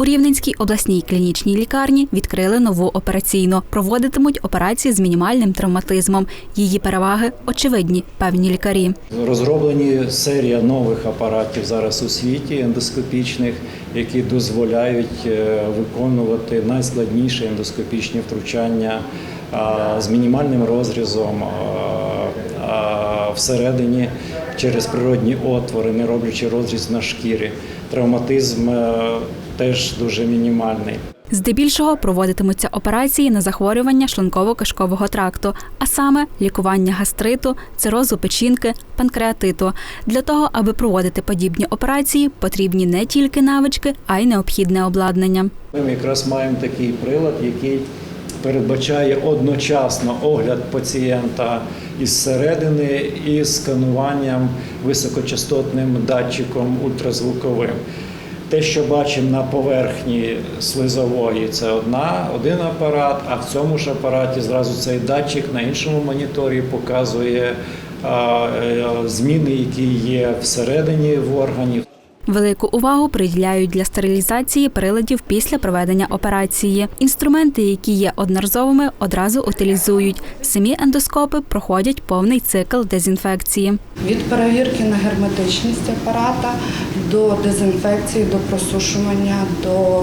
У Рівненській обласній клінічній лікарні відкрили нову операційну. Проводитимуть операції з мінімальним травматизмом. Її переваги очевидні, певні лікарі. Розроблені серія нових апаратів зараз у світі ендоскопічних, які дозволяють е, виконувати найскладніші ендоскопічні втручання з мінімальним розрізом а, всередині через природні отвори, не роблячи розріз на шкірі. Травматизм е, теж дуже мінімальний. Здебільшого проводитимуться операції на захворювання шлунково-кишкового тракту, а саме лікування гастриту, цирозу печінки, панкреатиту. Для того, аби проводити подібні операції, потрібні не тільки навички, а й необхідне обладнання. Ми якраз маємо такий прилад, який передбачає одночасно огляд пацієнта із середини і скануванням високочастотним датчиком ультразвуковим. Те, що бачимо на поверхні слизової, це одна, один апарат, а в цьому ж апараті зразу цей датчик на іншому моніторі показує е, зміни, які є всередині в органі. Велику увагу приділяють для стерилізації приладів після проведення операції. Інструменти, які є одноразовими, одразу утилізують. Самі ендоскопи проходять повний цикл дезінфекції. Від перевірки на герметичність апарата до дезінфекції, до просушування, до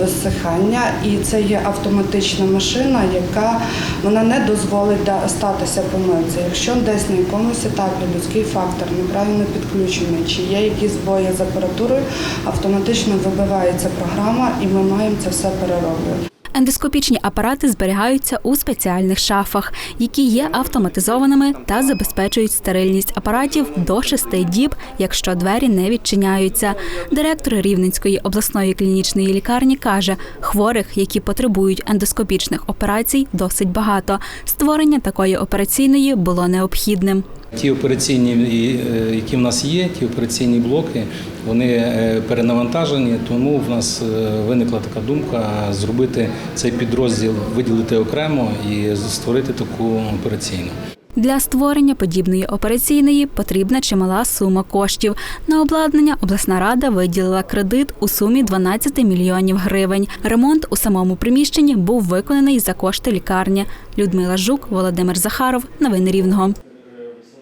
висихання. І це є автоматична машина, яка вона не дозволить статися помилці. Якщо десь на якомусь етапі людський фактор неправильно підключений, чи є якісь збої з апаратурою, автоматично вибивається програма, і ми маємо це все перероблювати. Ендоскопічні апарати зберігаються у спеціальних шафах, які є автоматизованими та забезпечують стерильність апаратів до шести діб, якщо двері не відчиняються. Директор Рівненської обласної клінічної лікарні каже, хворих, які потребують ендоскопічних операцій, досить багато. Створення такої операційної було необхідним. Ті операційні, е, які в нас є, ті операційні блоки, вони е, перенавантажені, тому в нас е, виникла така думка зробити цей підрозділ, виділити окремо і створити таку операційну. Для створення подібної операційної потрібна чимала сума коштів. На обладнання обласна рада виділила кредит у сумі 12 мільйонів гривень. Ремонт у самому приміщенні був виконаний за кошти лікарні. Людмила Жук, Володимир Захаров. Новини Рівного.